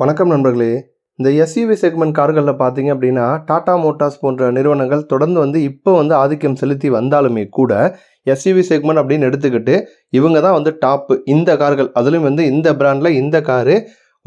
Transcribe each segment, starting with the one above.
வணக்கம் நண்பர்களே. இந்த எஸ்யூவி செக்மெண்ட் கார்களில் பார்த்தீங்க அப்படின்னா டாடா மோட்டார்ஸ் போன்ற நிறுவனங்கள் தொடர்ந்து வந்து இப்போ வந்து ஆதிக்கம் செலுத்தி வந்தாலுமே கூட எஸ்யூவி செக்மெண்ட் அப்படின்னு எடுத்துக்கிட்டு இவங்க தான் வந்து டாப்பு இந்த கார்கள். அதுலேயும் வந்து இந்த பிராண்டில் இந்த காரு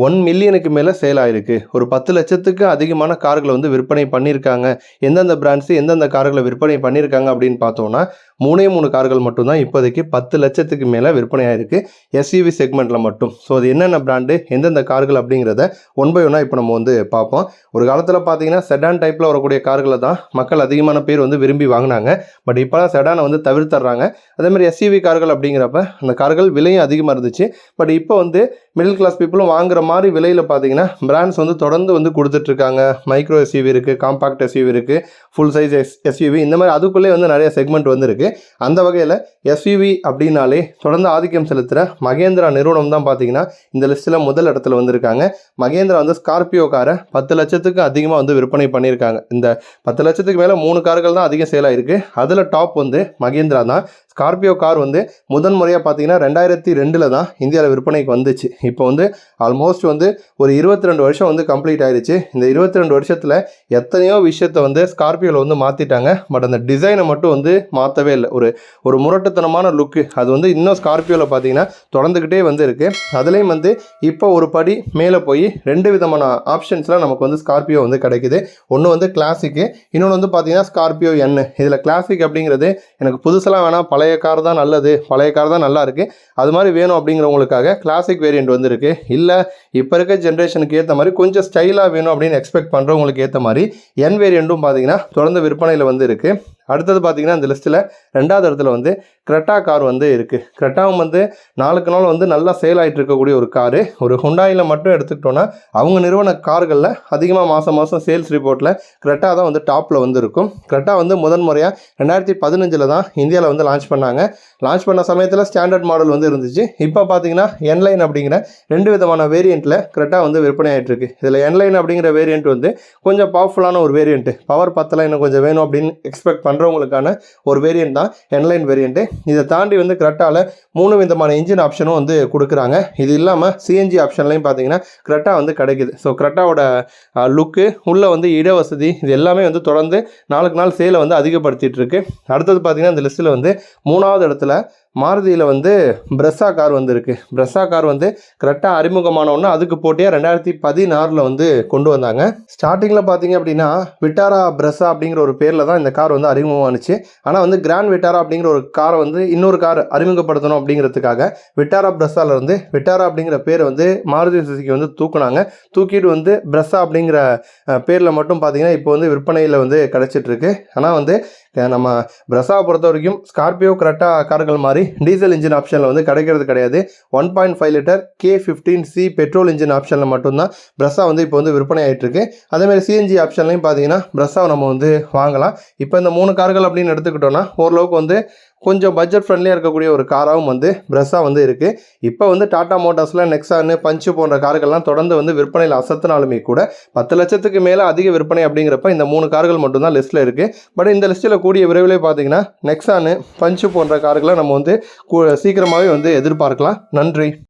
ஒன் மில்லியனுக்கு மேலே சேல் ஆயிருக்கு. ஒரு பத்து லட்சத்துக்கு அதிகமான கார்களை வந்து விற்பனை பண்ணியிருக்காங்க. எந்தெந்த பிராண்ட்ஸு எந்தெந்த கார்களை விற்பனை பண்ணியிருக்காங்க அப்படின்னு பார்த்தோம்னா மூணே மூணு கார்கள் மட்டும்தான் இப்போதைக்கு பத்து லட்சத்துக்கு மேலே விற்பனை ஆயிருக்கு. எஸ்யூவி செக்மெண்ட்டில் மட்டும். ஸோ அது என்னென்ன பிராண்டு எந்தெந்த கார்கள் அப்படிங்கிறத ஒன் பை ஒன்னாக இப்போ நம்ம வந்து பார்ப்போம். ஒரு காலத்தில் பார்த்தீங்கன்னா செடான் டைப்பில் வரக்கூடிய கார்களை தான் மக்கள் அதிகமான பேர் வந்து விரும்பி வாங்கினாங்க. பட் இப்போலாம் செடானை வந்து தவிர்த்துறாங்க அதேமாதிரி எஸ்யூவி கார்கள் அப்படிங்கிறப்ப அந்த கார்கள் விலையும் அதிகமாக இருந்துச்சு. பட் இப்போ வந்து மிடில் கிளாஸ் பீப்புளும் வாங்குற மாதிரி விலையில் பார்த்தீங்கன்னா பிராண்ட்ஸ் வந்து தொடர்ந்து வந்து கொடுத்துட்ருக்காங்க. மைக்ரோ எஸ்யூவி இருக்குது காம்பாக்ட் எஸ்யூவி இருக்குது ஃபுல் சைஸ் எஸ் எஸ்யூவி இந்த மாதிரி அதுக்குள்ளே வந்து நிறைய செக்மெண்ட் வந்துருக்கு. அந்த வகையில் எஸ்யூவி அப்படின்னாலே தொடர்ந்து ஆதிக்கம் செலுத்துகிற மகேந்திரா நிறுவனம் தான் பார்த்தீங்கன்னா இந்த லிஸ்ட்டில் முதல் இடத்துல வந்திருக்காங்க. மகேந்திரா வந்து ஸ்கார்பியோ காரை பத்து லட்சத்துக்கு அதிகமாக வந்து விற்பனை பண்ணியிருக்காங்க. இந்த பத்து லட்சத்துக்கு மேலே மூணு கார்கள் தான் அதிகம் சேலாக இருக்குது அதில் டாப் வந்து மகேந்திரா தான். ஸ்கார்பியோ கார் வந்து முதன் முறையாக பார்த்தீங்கன்னா ரெண்டாயிரத்தி ரெண்டில் தான் இந்தியாவில் விற்பனைக்கு வந்துச்சு. இப்போ வந்து ஆல்மோஸ்ட் வந்து ஒரு இருபத்தி ரெண்டு வருஷம் வந்து கம்ப்ளீட் ஆயிடுச்சு இந்த இருபத்தி ரெண்டு வருஷத்தில் எத்தனையோ விஷயத்தை வந்து ஸ்கார்பியோவில் வந்து மாற்றிட்டாங்க பட் அந்த டிசைனை மட்டும் வந்து மாற்றவே இல்லை. ஒரு ஒரு முரட்டுத்தனமான லுக்கு அது வந்து இன்னும் ஸ்கார்பியோவில் பார்த்தீங்கன்னா தொடர்ந்துக்கிட்டே வந்து இருக்குது அதுலேயும் வந்து இப்போ ஒரு படி மேலே போய் ரெண்டு விதமான ஆப்ஷன்ஸில் நமக்கு வந்து ஸ்கார்பியோ வந்து கிடைக்குது. ஒன்று வந்து கிளாசிக்கு இன்னொன்று வந்து பார்த்தீங்கன்னா ஸ்கார்பியோ என் இதில் கிளாசிக் அப்படிங்கிறது எனக்கு புதுசெல்லாம் வேணாம் பழைய கார் தான் நல்லது பழைய கார் தான் நல்லா இருக்குது அது மாதிரி வேணும் அப்படிங்கிறவங்களுக்காக கிளாசிக் வேரியண்ட் வந்துருக்கு. இல்லை இப்போ இருக்க ஜென்ரேஷனுக்கு ஏற்ற மாதிரி கொஞ்சம் ஸ்டைலாக வேணும் அப்படின்னு எக்ஸ்பெக்ட் பண்ணுறவங்களுக்கு ஏற்ற மாதிரி என் வேரியண்ட்டும் பார்த்தீங்கன்னா தொடர்ந்து விற்பனையில் வந்து இருக்குது அடுத்தது பார்த்தீங்கன்னா இந்த லிஸ்ட்டில் ரெண்டாவது இடத்துல வந்து க்ரெட்டா கார் வந்து இருக்குது க்ரெட்டாவும் வந்து நாளுக்கு நாள் வந்து நல்லா சேல் ஆகிட்டு இருக்கக்கூடிய ஒரு காரு ஒரு ஹுண்டாயில் மட்டும் எடுத்துக்கிட்டோன்னா அவங்க நிறுவன கார்களில் அதிகமாக மாதம் மாதம் சேல்ஸ் ரிப்போர்ட்டில் க்ரெட்டா தான் வந்து டாப்பில் வந்து இருக்கும் கிரெட்டா வந்து முதன் முறையாக ரெண்டாயிரத்தி பதினஞ்சில் தான் இந்தியாவில் வந்து லான்ச் பண்ணாங்க. லான்ச் பண்ண சமயத்தில் ஸ்டாண்டர்ட் மாடல் வந்து இருந்துச்சு. இப்போ பார்த்தீங்கன்னா என்லைன் அப்படிங்கிற ரெண்டு விதமான வேரியண்ட்டில் கரெக்டாக வந்து விற்பனை ஆகிட்டு இருக்கு. இதில் என்லைன் அப்படிங்கிற வேரியண்ட் வந்து கொஞ்சம் பவர்ஃபுல்லான ஒரு வேரியண்ட்டு பவர் பத்தெல்லாம் இன்னும் கொஞ்சம் வேணும் அப்படின்னு எக்ஸ்பெக்ட் பண்ணுறவங்களுக்கான ஒரு வேரியண்ட் தான் என்லைன் வேரியண்ட்டு இதை தாண்டி வந்து கிரெட்டாவில் மூணு விதமான இன்ஜின் ஆப்ஷனும் வந்து கொடுக்குறாங்க. இது இல்லாமல் சிஎன்ஜி ஆப்ஷன்லையும் பார்த்தீங்கன்னா கிரெட்டா வந்து கிடைக்குது. ஸோ கிரெட்டாவோட லுக்கு உள்ளே வந்து இட வசதி இது எல்லாமே வந்து தொடர்ந்து நாளுக்கு நாள் சேலை வந்து அதிகப்படுத்திட்டு இருக்கு. அடுத்தது பார்த்தீங்கன்னா இந்த லிஸ்ட்டில் வந்து மூணாவது இடத்துல மாருதியில் வந்து பிரெஸ்ஸா கார் வந்திருக்கு. பிரெஸ்ஸா கார் வந்து கரெக்டாக அறிமுகமானவொன்னே அதுக்கு போட்டியாக ரெண்டாயிரத்தி பதினாறில் வந்து கொண்டு வந்தாங்க. ஸ்டார்டிங்கில் பார்த்தீங்க அப்படின்னா விட்டாரா பிரெஸ்ஸா அப்படிங்கிற ஒரு பேரில் தான் இந்த கார் வந்து அறிமுகமானுச்சு. ஆனால் வந்து கிராண்ட் விட்டாரா அப்படிங்கிற ஒரு காரை வந்து இன்னொரு கார் அறிமுகப்படுத்தணும் அப்படிங்கிறதுக்காக விட்டாரா பிரெஸ்ஸால விட்டாரா அப்படிங்கிற பேரை வந்து மாருதி சுசுக்கி வந்து தூக்குனாங்க. தூக்கிட்டு வந்து பிரெஸ்ஸா அப்படிங்கிற பேரில் மட்டும் பார்த்தீங்கன்னா இப்போ வந்து விற்பனையில் வந்து கிடச்சிட்ருக்கு ஆனால் வந்து நம்ம பிரசாவை பொறுத்த வரைக்கும் ஸ்கார்பியோ கரெக்டாக கார்கள் மாதிரி டீசல் இன்ஜின் ஆப்ஷனில் வந்து கிடைக்கிறது கிடையாது. One point five litre K fifteen C petrol engine ஆப்ஷனில் மட்டும்தான் பிரசா வந்து இப்போ வந்து விற்பனை ஆகிட்டுருக்கு அதேமாதிரி சிஎன்ஜி ஆப்ஷன்லையும் பார்த்தீங்கன்னா பிரசாவை நம்ம வந்து வாங்கலாம். இப்போ இந்த மூணு கார்கள் அப்படின்னு எடுத்துக்கிட்டோம்னா ஓரளவுக்கு வந்து கொஞ்சம் பட்ஜெட் ஃப்ரெண்ட்லியாக இருக்கக்கூடிய ஒரு காராகவும் வந்து ப்ரெஸ்ஸாக வந்து இருக்குது இப்போ வந்து டாடா மோட்டார்ஸில் நெக்ஸானு பஞ்சு போன்ற கார்கள்லாம் தொடர்ந்து வந்து விற்பனையில் அசத்தினாலுமே கூட பத்து லட்சத்துக்கு மேலே அதிக விற்பனை அப்படிங்கிறப்ப இந்த மூணு கார்கள் மட்டும்தான் லிஸ்ட்டில் இருக்குது பட் இந்த லிஸ்ட்டில் கூடிய விரைவில் பார்த்தீங்கன்னா நெக்ஸானு பஞ்சு போன்ற கார்களை நம்ம வந்து கூ- சீக்கிரமாகவே வந்து எதிர்பார்க்கலாம். நன்றி.